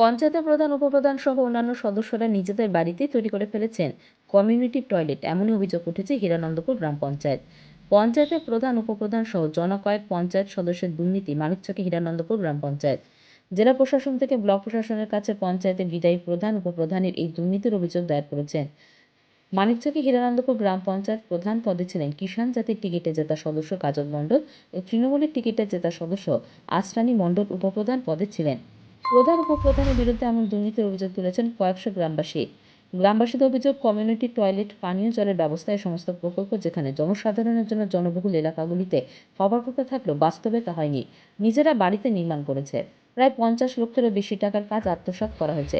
পঞ্চায়েতের প্রধান, উপপ্রধান সহ অন্যান্য সদস্যরা নিজেদের বাড়িতেই তৈরি করে ফেলেছেন কমিউনিটি টয়লেট, এমনই অভিযোগ উঠেছে হীরানন্দপুর গ্রাম পঞ্চায়েত। পঞ্চায়েতের প্রধান, উপপ্রধান সহ জনকয়েক পঞ্চায়েত সদস্যের দুর্নীতি মানিকচকে হীরানন্দপুর গ্রাম পঞ্চায়েত। জেলা প্রশাসন থেকে ব্লক প্রশাসনের কাছে পঞ্চায়েতের বিদায়ী প্রধান, উপপ্রধানের এই দুর্নীতির অভিযোগ দায়ের করেছেন। মানিকচকে হীরানন্দপুর গ্রাম পঞ্চায়েত প্রধান পদে ছিলেন কিষাণ জাতির টিকিটে জেতা সদস্য কাজল মণ্ডল ও তৃণমূলের টিকিটে জেতা সদস্য আসরানী মণ্ডল, উপপ্রধান পদে ছিলেন। প্রধান উপপ্রধানের বিরুদ্ধে এমন দুর্নীতির অভিযোগ তুলেছেন কয়েকশো গ্রামবাসী। গ্রামবাসীদের অভিযোগ, কমিউনিটি টয়লেট, পানীয় জলের ব্যবস্থা এই সমস্ত প্রকল্প যেখানে জনসাধারণের জন্য জনবহুল এলাকাগুলিতে হবার কথা থাকলেও বাস্তবে তা হয়নি, নিজেরা বাড়িতে নির্মাণ করেছে। প্রায় পঞ্চাশ লক্ষেরও বেশি টাকার কাজ আত্মসাৎ করা হয়েছে।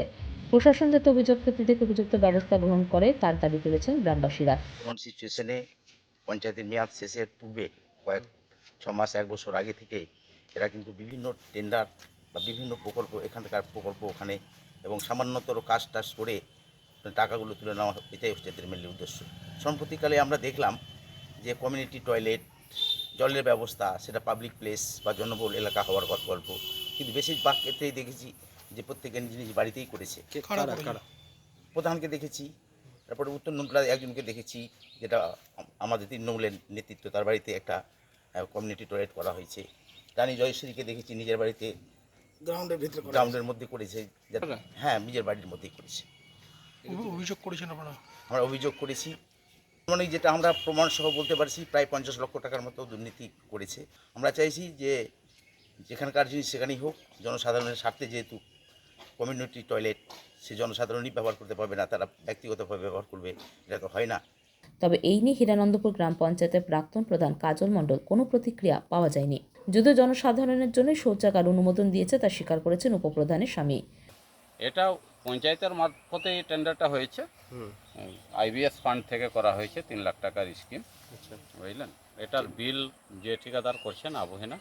প্রশাসন যাতে অভিযোগ ক্ষেত্রে থেকে উপযুক্ত ব্যবস্থা গ্রহণ করে, তার দাবি তুলেছেন গ্রামবাসীরা। সিচুয়েশনে পঞ্চায়েতের মেয়াদ শেষের পূর্বে কয়েক ছ মাস, এক বছর আগে থেকে এরা কিন্তু বিভিন্ন টেন্ডার বা বিভিন্ন প্রকল্প এখানকার প্রকল্প ওখানে এবং সামান্যতর কাজ টাজ করে টাকাগুলো তুলে নেওয়া এটাই হচ্ছে এদের মেনলি উদ্দেশ্য। সম্প্রতিকালে আমরা দেখলাম যে কমিউনিটি টয়লেট জলের ব্যবস্থা সেটা পাবলিক প্লেস বা জনবহুল এলাকা হওয়ার গল্প। কিন্তু বেশিরভাগ ক্ষেত্রেই দেখেছি যে প্রত্যেকে নিজ নিজ বাড়িতেই করেছে। কারা কারা? প্রধানকে দেখেছি তারপরে উত্তর নন্টলা একজনকে দেখেছি যেটা আম- আমাদের তৃণমূলের নেতৃত্ব তার বাড়িতে একটা কমিউনিটি টয়লেট করা হয়েছে। রানী জয়শ্রীকে দেখেছি নিজের বাড়িতে গ্রাউন্ডের ভিতরে গ্রাউন্ডের মধ্যে করেছে হ্যাঁ। নিজের বাড়ির মধ্যেই করেছে। অভি- অভিযোগ করেছেন আপনারা? আমরা অভিযোগ করেছি। মানে যেটা আমরা প্রমাণ সহ বলতে পারছি প্রায় পঞ্চাশ লক্ষ টাকার মতো দুর্নীতি করেছে। আমরা চাইছি যে যেখানকার জিনিস সেখানেই হোক জনসাধারণের স্বার্থে যেহেতু কমিউনিটি টয়লেট সে জনসাধারণই ব্যবহার করতে পারবে না তারা ব্যক্তিগতভাবে ব্যবহার করবে এটা তো হয় না। তবে এই নিয়ে হীরানন্দপুর গ্রাম পঞ্চায়েতের প্রাক্তন প্রধান কাজল মণ্ডল কোনো প্রতিক্রিয়া পাওয়া যায়নি। যদিও জনসাধারণের জন্য শৌচাগার অনুমোদন দিয়েছে তা স্বীকার করেছেন উপপ্রধানের স্বামী। এটা পঞ্চায়েতের মারফতে এই টেন্ডারটা হয়েছে। আইবিএস ফান্ড থেকে করা হয়েছে তিন লাখ টাকার স্কিম। বুঝলেন? এটার বিল যে ঠিকাদার করছেন আবহেনা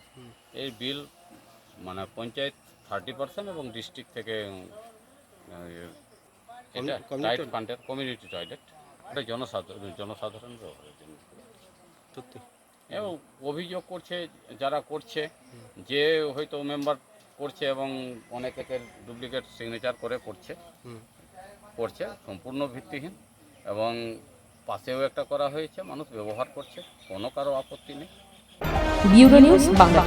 এই বিল মানে পঞ্চায়েত থার্টি পার্সেন্ট এবং ডিস্ট্রিক্ট থেকে এটা টাইট ফান্ডের কমিউনিটি টয়লেট। এটা জনসাধারণ জনসাধারণের জন্য। সত্যি। এবং অভিযোগ করছে যারা করছে যে হয়তো মেম্বার করছে এবং অনেকে ডুপ্লিকেট সিগনেচার করে করছে। করছে সম্পূর্ণ ভিত্তিহীন এবং পাশেও একটা করা হয়েছে মানুষ ব্যবহার করছে কোনো কারও আপত্তি নেই। Bureau news Bangla